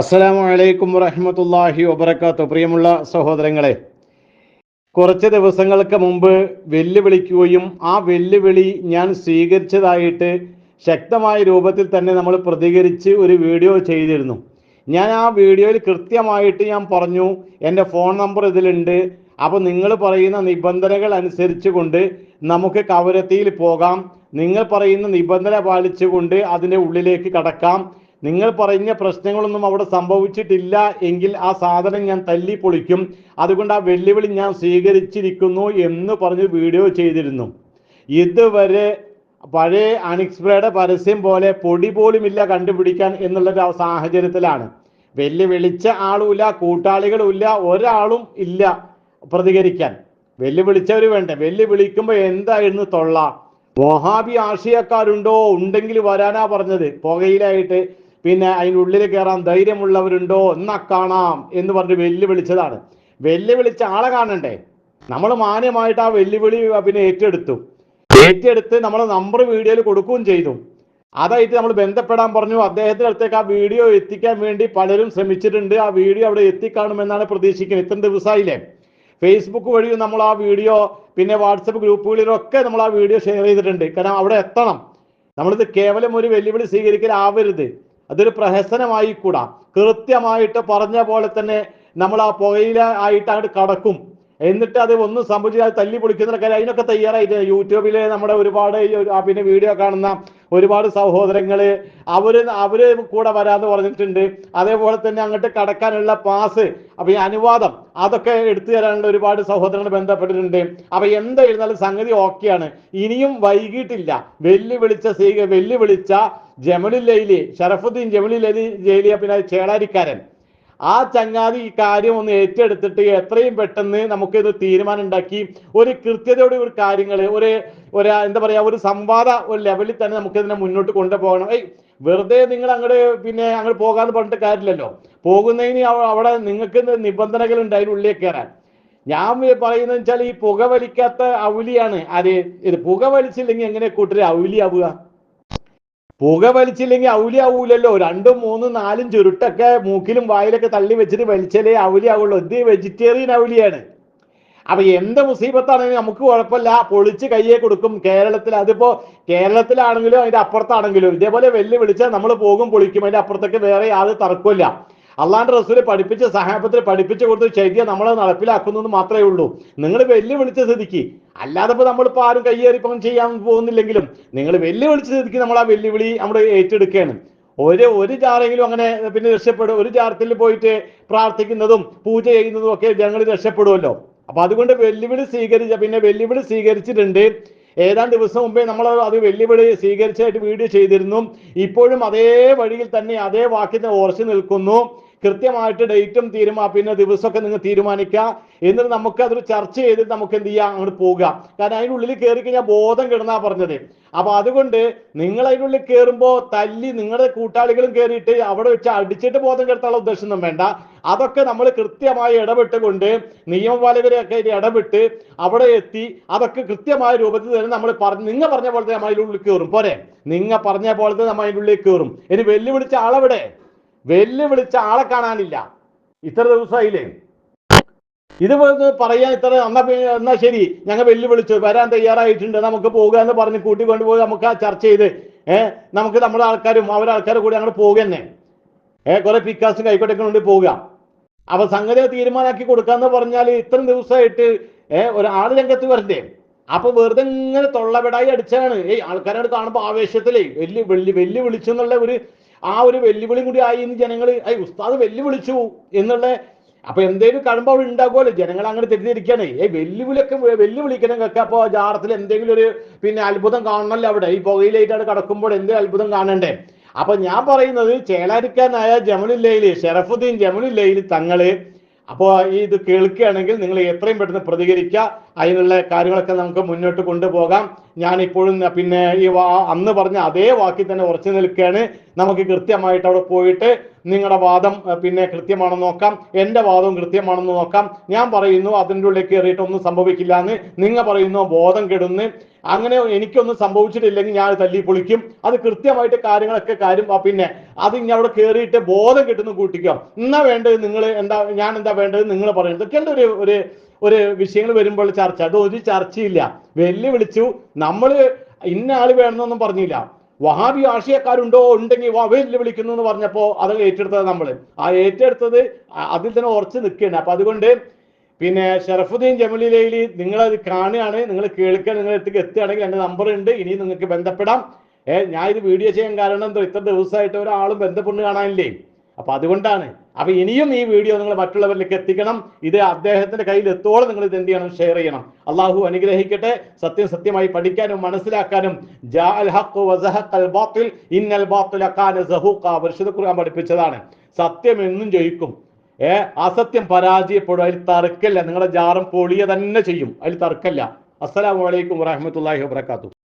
അസ്സലാമു അലൈക്കും വറഹമത്തല്ലാഹി വബർക്കാത്ത പ്രിയമുള്ള സഹോദരങ്ങളെ കുറച്ച് ദിവസങ്ങൾക്ക് മുമ്പ് വെല്ലുവിളിക്കുകയും ആ വെല്ലുവിളി ഞാൻ സ്വീകരിച്ചതായിട്ട് ശക്തമായ രൂപത്തിൽ തന്നെ നമ്മൾ പ്രതികരിച്ച് ഒരു വീഡിയോ ചെയ്തിരുന്നു. ഞാൻ ആ വീഡിയോയിൽ കൃത്യമായിട്ട് ഞാൻ പറഞ്ഞു എന്റെ ഫോൺ നമ്പർ ഇതിലുണ്ട്. അപ്പോൾ നിങ്ങൾ പറയുന്ന നിബന്ധനകൾ അനുസരിച്ച് കൊണ്ട് നമുക്ക് കവരത്തിയിൽ പോകാം. നിങ്ങൾ പറയുന്ന നിബന്ധന പാലിച്ചുകൊണ്ട് അതിന്റെ ഉള്ളിലേക്ക് കടക്കാം. നിങ്ങൾ പറഞ്ഞ പ്രശ്നങ്ങളൊന്നും അവിടെ സംഭവിച്ചിട്ടില്ല എങ്കിൽ ആ സാധനം ഞാൻ തല്ലി പൊളിക്കും അതുകൊണ്ട് ആ വെല്ലുവിളി ഞാൻ സ്വീകരിച്ചിരിക്കുന്നു എന്ന് പറഞ്ഞ് വീഡിയോ ചെയ്തിരുന്നു. ഇതുവരെ പഴയ അണിക്സ്പ്രയുടെ പരസ്യം പോലെ പൊടി പോലുമില്ല കണ്ടുപിടിക്കാൻ എന്നുള്ളൊരു സാഹചര്യത്തിലാണ്. വെല്ലുവിളിച്ച ആളുമില്ല കൂട്ടാളികളുമില്ല ഒരാളും ഇല്ല പ്രതികരിക്കാൻ. വെല്ലുവിളിച്ചവർ വേണ്ട. വെല്ലുവിളിക്കുമ്പോൾ എന്തായിരുന്നു തൊള്ള? വഹാബി ആശയക്കാരുണ്ടോ? ഉണ്ടെങ്കിൽ വരാനാ പറഞ്ഞത്. പുകയിലായിട്ട് പിന്നെ അതിനുള്ളിൽ കയറാൻ ധൈര്യമുള്ളവരുണ്ടോ? എന്നാ കാണാം എന്ന് പറഞ്ഞ് വെല്ലുവിളിച്ചതാണ്. വെല്ലുവിളിച്ച ആളെ കാണണ്ടേ? നമ്മൾ മാന്യമായിട്ട് ആ വെല്ലുവിളി പിന്നെ ഏറ്റെടുത്തു. ഏറ്റെടുത്ത് നമ്മൾ നമ്പർ വീഡിയോയിൽ കൊടുക്കുകയും ചെയ്തു. അതായിട്ട് നമ്മൾ ബന്ധപ്പെടാൻ പറഞ്ഞു. അദ്ദേഹത്തിന്റെ അടുത്തേക്ക് ആ വീഡിയോ എത്തിക്കാൻ വേണ്ടി പലരും ശ്രമിച്ചിട്ടുണ്ട്. ആ വീഡിയോ അവിടെ എത്തിക്കാണുമെന്നാണ് പ്രതീക്ഷിക്കുന്നത്. ഇത്രയും ദിവസമായില്ലേ? ഫേസ്ബുക്ക് വഴിയും നമ്മൾ ആ വീഡിയോ പിന്നെ വാട്സപ്പ് ഗ്രൂപ്പുകളിലൊക്കെ നമ്മൾ ആ വീഡിയോ ഷെയർ ചെയ്തിട്ടുണ്ട്. കാരണം അവിടെ എത്തണം. നമ്മളിത് കേവലം ഒരു വെല്ലുവിളി സ്വീകരിക്കലാവരുത്. അതൊരു പ്രഹസനമായി കൂടാ കൃത്യമായിട്ട് പറഞ്ഞ പോലെ തന്നെ നമ്മൾ ആ പുകയില ആയിട്ട് അങ്ങോട്ട് കടക്കും. എന്നിട്ട് അത് ഒന്നും സംഭവിച്ചാൽ തല്ലി പൊളിക്കുന്ന കാര്യം അതിനൊക്കെ തയ്യാറായിട്ട് യൂട്യൂബിലെ നമ്മുടെ ഒരുപാട് പിന്നെ വീഡിയോ കാണുന്ന ഒരുപാട് സഹോദരങ്ങൾ അവർ അവർ കൂടെ വരാന്ന് പറഞ്ഞിട്ടുണ്ട്. അതേപോലെ തന്നെ അങ്ങോട്ട് കടക്കാനുള്ള പാസ് അപ്പൊ ഈ അനുവാദം അതൊക്കെ എടുത്തു തരാനുള്ള ഒരുപാട് സഹോദരങ്ങൾ ബന്ധപ്പെട്ടിട്ടുണ്ട്. അപ്പൊ എന്തായിരുന്നാലും സംഗതി ഓക്കെയാണ്. ഇനിയും വൈകിട്ടില്ല. വെല്ലുവിളിച്ച വെല്ലുവിളിച്ച ജമലുൽ ലൈലി ഷറഫുദ്ദീൻ ജമലുൽ ജയിലി പിന്നെ ചേളാരിക്കാരൻ. ആ ചങ്ങാതി ഈ കാര്യം ഒന്ന് ഏറ്റെടുത്തിട്ട് എത്രയും പെട്ടെന്ന് നമുക്ക് ഇത് തീരുമാനം ഉണ്ടാക്കി ഒരു കൃത്യതയോടെ ഒരു കാര്യങ്ങൾ ഒരു ഒരു എന്താ പറയാ ഒരു സംവാദ ഒരു ലെവലിൽ തന്നെ നമുക്ക് ഇതിനെ മുന്നോട്ട് കൊണ്ടുപോകണം. ഏയ് വെറുതെ നിങ്ങൾ അങ്ങോട്ട് പിന്നെ അങ്ങോട്ട് പോകാന്ന് പറഞ്ഞിട്ട് കാര്യമില്ലല്ലോ. പോകുന്നതിന് അവ- അവിടെ നിങ്ങൾക്ക് നിബന്ധനകളുണ്ട് അതിനുള്ളിൽ കയറാൻ. ഞാൻ പറയുന്നത് വെച്ചാൽ ഈ പുക വലിക്കാത്ത ഔലിയാണ്. അത് ഇത് പുക വലിച്ചില്ലെങ്കിൽ എങ്ങനെ കൂട്ടര് ഔലിയാവുക പുക വലിച്ചില്ലെങ്കിൽ ഔലി ആവൂലല്ലോ. രണ്ടും മൂന്നും നാലും ചുരുട്ടൊക്കെ മൂക്കിലും വായിലൊക്കെ തള്ളി വെച്ചിട്ട് വലിച്ചാലേ ഔലി ആവുള്ളൂ. എന്ത് വെജിറ്റേറിയൻ ഔലിയാണ്? അപ്പൊ എന്ത് മുസീബത്താണെങ്കിലും നമുക്ക് കുഴപ്പമില്ല. പൊളിച്ച് കയ്യെ കൊടുക്കും. കേരളത്തിൽ അതിപ്പോ കേരളത്തിലാണെങ്കിലും അതിന്റെ അപ്പുറത്താണെങ്കിലും. ഇതേപോലെ വെല്ല് വിളിച്ചാൽ നമ്മൾ പോകും പൊളിക്കും. അതിന്റെ അപ്പുറത്തേക്ക് വേറെ യാതൊരു തർക്കമില്ല അള്ളാന്റെ റസൂലെ പഠിപ്പിച്ച് സഹാബത്തിൽ പഠിപ്പിച്ചു കൊടുത്ത് ശരിയ നമ്മൾ നടപ്പിലാക്കുന്നു എന്ന് മാത്രമേ ഉള്ളൂ. നിങ്ങൾ വെല്ലുവിളിച്ച സ്ഥിതിക്ക് അല്ലാതെ ഇപ്പൊ നമ്മളിപ്പോ ആരും കയ്യേറിപ്പം ചെയ്യാൻ പോകുന്നില്ലെങ്കിലും നിങ്ങൾ വെല്ലുവിളിച്ച സ്ഥിതിക്ക് നമ്മൾ ആ വെല്ലുവിളി നമ്മൾ ഏറ്റെടുക്കുകയാണ്. ഒരു ഒരു ജാറെങ്കിലും അങ്ങനെ പിന്നെ രക്ഷപ്പെടും. ഒരു ജാറത്തിൽ പോയിട്ട് പ്രാർത്ഥിക്കുന്നതും പൂജ ചെയ്യുന്നതും ഒക്കെ ജനങ്ങൾ രക്ഷപ്പെടുമല്ലോ. അപ്പൊ അതുകൊണ്ട് വെല്ലുവിളി സ്വീകരിച്ച പിന്നെ വെല്ലുവിളി സ്വീകരിച്ചിട്ടുണ്ട്. ഏതാണ്ട് ദിവസം മുമ്പേ നമ്മൾ അത് വെല്ലുവിളി സ്വീകരിച്ചായിട്ട് വീഡിയോ ചെയ്തിരുന്നു. ഇപ്പോഴും അതേ വഴിയിൽ തന്നെ അതേ വാക്യത്തെ ഉറച്ചു നിൽക്കുന്നു. കൃത്യമായിട്ട് ഡേറ്റും തീരുമാ പിന്നെ ദിവസമൊക്കെ നിങ്ങൾ തീരുമാനിക്കുക. എന്നിട്ട് നമുക്ക് അതൊരു ചർച്ച ചെയ്തിട്ട് നമുക്ക് എന്ത് ചെയ്യാം? അങ്ങോട്ട് പോകുക കാരണം അതിന്റെ ഉള്ളിൽ കയറി കഴിഞ്ഞാൽ ബോധം കിടന്നാ പറഞ്ഞത്. അപ്പൊ അതുകൊണ്ട് നിങ്ങൾ അതിന്റെ ഉള്ളിൽ കയറുമ്പോൾ തല്ലി നിങ്ങളുടെ കൂട്ടാളികളും കയറിയിട്ട് അവിടെ വെച്ച് അടിച്ചിട്ട് ബോധം കെടുത്താനുള്ള ഉദ്ദേശമൊന്നും വേണ്ട. അതൊക്കെ നമ്മൾ കൃത്യമായി ഇടപെട്ടുകൊണ്ട് നിയമപാലകരെയൊക്കെ ഇടപെട്ട് അവിടെ എത്തി അതൊക്കെ കൃത്യമായ രൂപത്തിൽ തന്നെ നമ്മൾ പറഞ്ഞു നിങ്ങൾ പറഞ്ഞ പോലത്തെ നമ്മൾ അതിന്റെ ഉള്ളിൽ കയറും. പോരെ? നിങ്ങൾ പറഞ്ഞ പോലത്തെ നമ്മൾ അതിന്റെ ഉള്ളിൽ കയറും. ഇനി വെല്ലുവിളിച്ച ആളെവിടെ? വെല്ലുവിളിച്ച ആളെ കാണാനില്ല. ഇത്ര ദിവസമായില്ലേ ഇത് പറയാൻ ഇത്ര എന്നാ എന്നാ ശരി. ഞങ്ങൾ വെല്ലുവിളിച്ചു. വരാൻ തയ്യാറായിട്ടുണ്ട്. നമുക്ക് പോകുക എന്ന് പറഞ്ഞ് കൂട്ടി കൊണ്ടുപോയി നമുക്ക് ആ ചർച്ച ചെയ്ത് ഏഹ് നമുക്ക് നമ്മുടെ ആൾക്കാരും അവരുടെ ആൾക്കാരും കൂടി അങ്ങോട്ട് പോകുക തന്നെ ഏഹ് കുറെ പിക്കാസും കൈക്കോട്ടൊക്കെ കൊണ്ട് പോവുക അപ്പൊ സംഗതി തീരുമാനാക്കി കൊടുക്കാന്ന് പറഞ്ഞാൽ ഇത്രയും ദിവസമായിട്ട് ഏഹ് ഒരാൾ രംഗത്ത് വരണ്ടേ? അപ്പൊ വെറുതെ ഇങ്ങനെ തൊള്ളവിടായി അടിച്ചാണ്. ഏയ് ആൾക്കാരോട് കാണുമ്പോൾ ആവേശത്തിലേ. വെല്ലു വെല്ലു വെല്ലുവിളിച്ചെന്നുള്ള ഒരു ആ ഒരു വെല്ലുവിളി കൂടി ആയി എന്ന് ജനങ്ങൾ ഐ ഉസ്താദ് വെല്ലുവിളിച്ചു എന്നുള്ള അപ്പൊ എന്തേലും കഴമ്പ് അവിടെ ഉണ്ടാകുമല്ലോ. ജനങ്ങൾ അങ്ങനെ തെറ്റിദ്ധരിക്കാനേ ഏ വെല്ലുവിളിയൊക്കെ വെല്ലുവിളിക്കണം കേൾക്കുക അപ്പൊ ജാറത്തിൽ എന്തെങ്കിലും ഒരു പിന്നെ അത്ഭുതം കാണണമല്ലോ അവിടെ. ഈ പുകയിലായിട്ടാണ് കടക്കുമ്പോൾ എന്തെങ്കിലും അത്ഭുതം കാണണ്ടേ? അപ്പൊ ഞാൻ പറയുന്നത് ചേലാരിക്കാനായ ജമലുല്ലയിൽ ഷെറഫുദ്ദീൻ ജമലുല്ലയിൽ തങ്ങൾ അപ്പോൾ ഈ ഇത് കേൾക്കുകയാണെങ്കിൽ നിങ്ങൾ എത്രയും പെട്ടെന്ന് പ്രതികരിക്കുക. അതിനുള്ള കാര്യങ്ങളൊക്കെ നമുക്ക് മുന്നോട്ട് കൊണ്ടുപോകാം. ഞാൻ ഇപ്പോഴും പിന്നെ ഈ അന്ന് പറഞ്ഞ അതേ വാക്കിൽ തന്നെ ഉറച്ചു നിൽക്കുകയാണ്. നമുക്ക് കൃത്യമായിട്ട് അവിടെ പോയിട്ട് നിങ്ങളുടെ വാദം പിന്നെ കൃത്യമാണെന്ന് നോക്കാം. എന്റെ വാദവും കൃത്യമാണെന്ന് നോക്കാം. ഞാൻ പറയുന്നു അതിന്റെ ഉള്ളിൽ കയറിയിട്ട് ഒന്നും സംഭവിക്കില്ല എന്ന് നിങ്ങൾ പറയുന്നു ബോധം കെടുന്ന്. അങ്ങനെ എനിക്കൊന്നും സംഭവിച്ചിട്ടില്ലെങ്കിൽ ഞാൻ തല്ലി പൊളിക്കും. അത് കൃത്യമായിട്ട് കാര്യങ്ങളൊക്കെ കാര്യം പിന്നെ അത് ഇനി അവിടെ കയറിയിട്ട് ബോധം കിട്ടുന്ന കൂട്ടിക്കോ. എന്നാ വേണ്ടത് നിങ്ങൾ എന്താ ഞാൻ എന്താ വേണ്ടത് നിങ്ങൾ പറയുന്നത്. ഒരു ഒരു ഒരു വിഷയങ്ങൾ വരുമ്പോൾ ചർച്ച. അത് ഒരു ചർച്ചയില്ല. വെല്ലുവിളിച്ചു. നമ്മൾ ഇന്ന ആൾ വേണമെന്നൊന്നും പറഞ്ഞില്ല. വഹാബി ആശയക്കാരുണ്ടോ? ഉണ്ടെങ്കിൽ വാ വെല്ലുവിളിക്കുന്നു എന്ന് പറഞ്ഞപ്പോൾ അത് ഏറ്റെടുത്തത് നമ്മൾ ആ ഏറ്റെടുത്തത് അതിൽ തന്നെ ഉറച്ചു നിൽക്കുകയാണ്. അപ്പൊ അതുകൊണ്ട് പിന്നെ ഷറഫുദ്ദീൻ ജമലിലയിൽ നിങ്ങളത് കാണുകയാണ്. നിങ്ങൾ കേൾക്കാൻ നിങ്ങൾ എത്തിക്ക് എത്തുകയാണെങ്കിൽ എന്റെ നമ്പർ ഉണ്ട്. ഇനി നിങ്ങൾക്ക് ബന്ധപ്പെടാം. ഏഹ് ഞാൻ ഇത് വീഡിയോ ചെയ്യാൻ കാരണം എന്തോ? ഇത്ര ദിവസമായിട്ട് ഒരാളും ബന്ധപ്പെട്ട് കാണാനില്ലേ? അപ്പൊ അതുകൊണ്ടാണ്. അപ്പൊ ഇനിയും ഈ വീഡിയോ നിങ്ങൾ മറ്റുള്ളവരിലേക്ക് എത്തിക്കണം. ഇത് അദ്ദേഹത്തിന്റെ കയ്യിൽ എത്തോളം നിങ്ങൾ ഇത് എന്ത് ചെയ്യണം ഷെയർ ചെയ്യണം. അള്ളാഹു അനുഗ്രഹിക്കട്ടെ. സത്യം സത്യമായി പഠിക്കാനും മനസ്സിലാക്കാനും. ഖുർആൻ പഠിപ്പിച്ചതാണ്. സത്യം എന്നും ജയിക്കും. ഏ അസത്യം പരാജയപ്പെടും. അതിൽ തർക്കല്ല നിങ്ങളുടെ ജാറും പൊളിയ തന്നെ ചെയ്യും. അതിൽ തർക്കല്ല അസ്സലാമു അലൈക്കും വറഹ്മത്തുള്ളാഹി വബറകാതുഹു.